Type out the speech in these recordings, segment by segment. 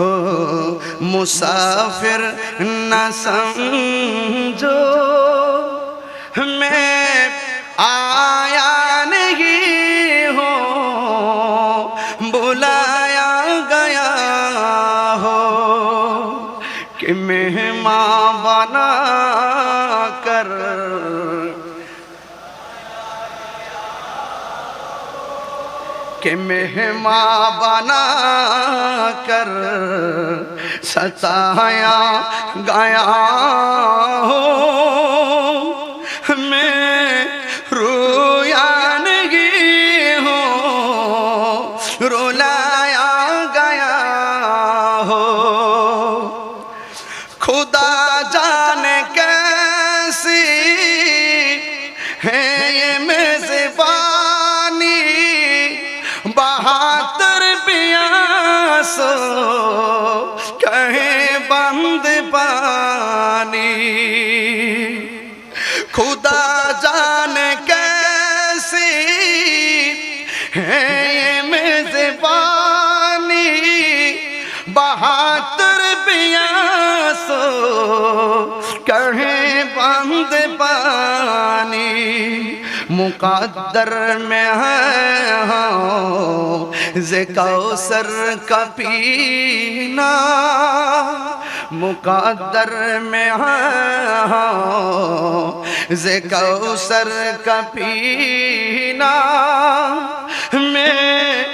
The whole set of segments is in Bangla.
हो मुसाफिर न समझो। मैं आया नहीं हो, बुलाया गया हो कि मेहमान बना कर कि मेहमा बना कर सताया गया हो पियासो कहे बंद पानी। मुकद्दर में है हाँ, जे कौसर का पीना। मुकद्दर में है हाँ, जे कौसर का पीना। मैं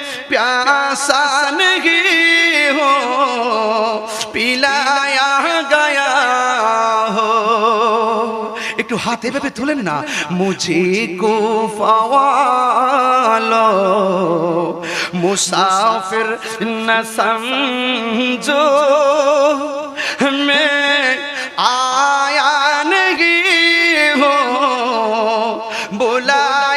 नहीं हो পিলায়া গয়া হো একটু হাত এভাবে তুলেন না মুঝে কো ফাওয়ালো মুসাফির ন সমঝো मैं आया नहीं हो बुलाया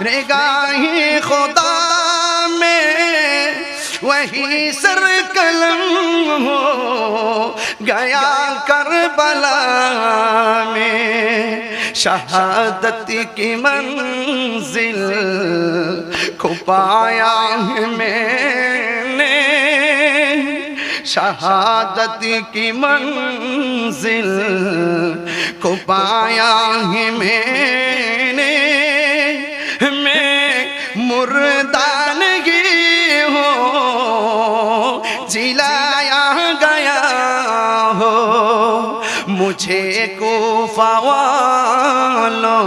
رگاہیں خدا میں، وہی سر قلم ہو، گیا کربلا میں۔ شہادت کی منزل کھپایا ہے میں نے۔ شہادت کی منزل کھپایا ہے میں मुर्दा नहीं हो जिलाया गया हो। मुझे को फवालो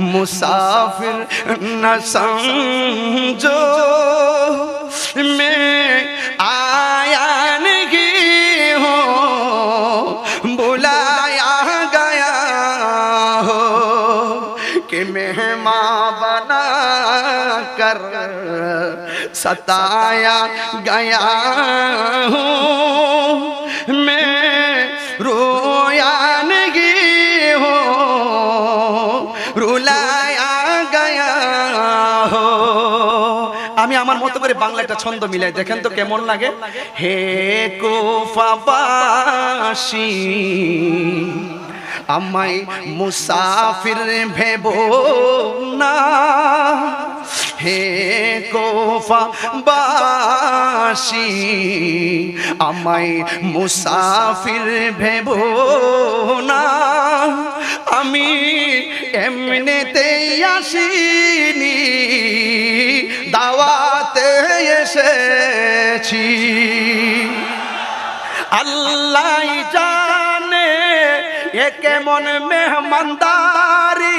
मुसाफिर न समझो। کے مہماں بنا کر ستایا گیا ہوں میں رویا نہیں ہو رلایا گیا ہو আমি আমার মতো করে বাংলা একটা ছন্দ মিলাই দেখেন তো কেমন লাগে হে কোফাবাসী আমায় মুসাফির ভেব না। হে কোফা বাসি আমায় মুসাফির ভেব না। আমি এমনিতে আসিনি দাওয়াতে এসেছি। আল্লাহ জানে এ কেমন মেহমানদারি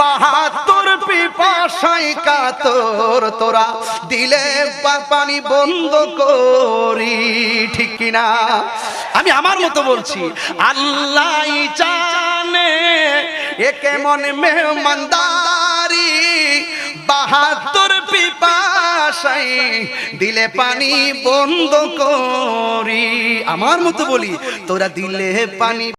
বাহাত্তর পিপাসাই কাতর তোরা, দিলে পানি বন্ধ করি, ঠিক কিনা? আমি আমার মতো বলছি, আল্লাহ জানে এ কেমন মেহমানদারি বাহাত্তর পিপাসাই দিলে পানি বন্ধ করি। আমার মতো বলি, তোরা দিলে পানি